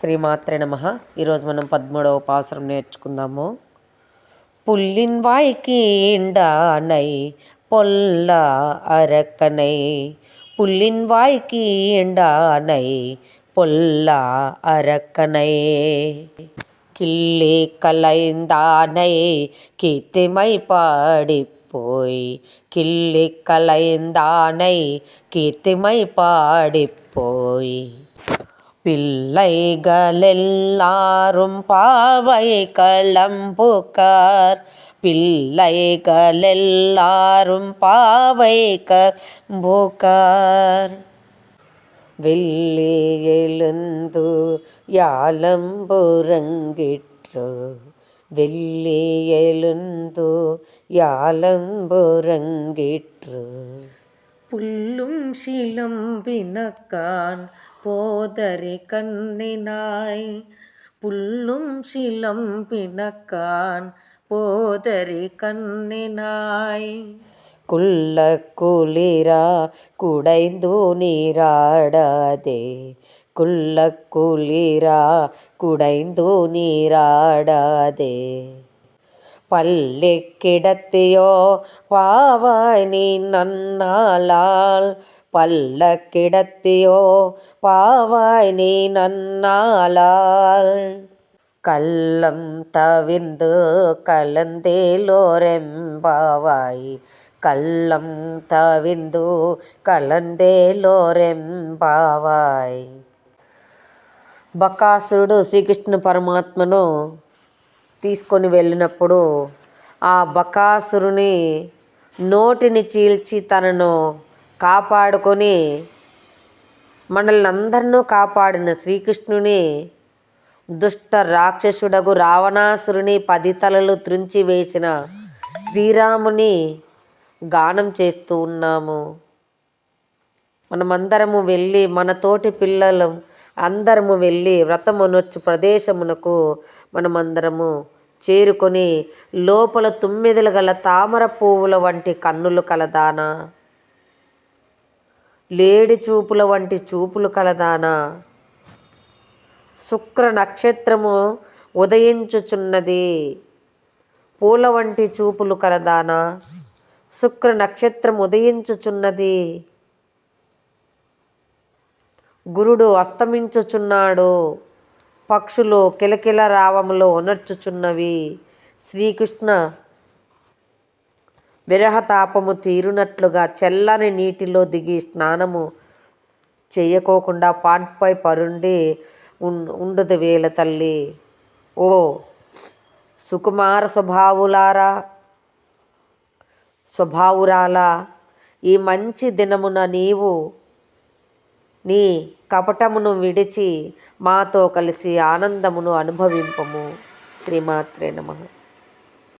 శ్రీమాత్రే నమ. ఈరోజు మనం పద్మూడవ ఉపాసనం నేర్చుకుందాము. పుల్లిన్ వాయికి ఎండానై పొల్ల అరకనై పుల్లిన్ వాయికి ఎండానై పొల్ల అరకనై. కిల్లి కలైందానై కీర్తిమై పాడి పోయి కిల్లి కలైందానై కీర్తిమై పాడిపోయి. பிள்ளைகளெல்லாரும் பாவை களம்புக்கார் பிள்ளைகளெல்லாரும் பாவை கம்புக்கார் வெள்ளி எழுந்து யாலம்புரங்கிற்று வெள்ளி எழுந்து யாலம்புரங்கிற்று புல்லும் சிலம்பினக்கான் போதரி கண்ணினாய். புல்லும் சிலம்பினக்கான் போதரி கண்ணினாய். குள்ள குளிரா குடைந்து நீராடாதே. குள்ள குளிரா குடைந்து நீராடாதே. பள்ளி கிடத்தியோ பாவாய் நீ நன்னாளால் பல்ல கிடத்தியோ பாவாய் நீ நன்னாளால் கள்ளம் தவிர்ந்து கலந்தேலோரெம்பாவாய் கள்ளம் తవిందు కలందేలోరెంబావాయ్ బకాసురుడు శ్రీకృష్ణ పరమాత్మను తీసుకొని వెళ్ళినప్పుడు ఆ బకాసురుని నోటిని చీల్చి తనను కాపాడుకొని మనల్ని అందరినూ కాపాడిన శ్రీకృష్ణుని దుష్ట రాక్షసుడగు రావణాసురుని పది తలలు త్రుంచి వేసిన శ్రీరాముని గానం చేస్తూ ఉన్నాము. మనమందరము వెళ్ళి మన తోటి పిల్లలు అందరము వెళ్ళి వ్రతమునొచ్చు ప్రదేశమునకు మనమందరము చేరుకొని లోపల తుమ్మిదలు గల తామర పువ్వుల వంటి కన్నులు కలదానా? లేడి చూపుల వంటి చూపులు కలదానా? శుక్ర నక్షత్రము ఉదయించుచున్నది. పూల వంటి చూపులు కలదానా? శుక్ర నక్షత్రం ఉదయించుచున్నది. గురుడు అస్తమించుచున్నాడు. పక్షులు కిలకిల రావములో ఉనర్చుచున్నవి. శ్రీకృష్ణ విరహతాపము తీరునట్లుగా చల్లని నీటిలో దిగి స్నానము చేయకోకుండా పాన్పై పరుండి ఉండదు వేల తల్లి. ఓ సుకుమార స్వభావులారా స్వభావురాలా ఈ మంచి దినమున నీవు నీ కపటమును విడిచి మాతో కలిసి ఆనందమును అనుభవింపము. శ్రీమాత్రే నమ.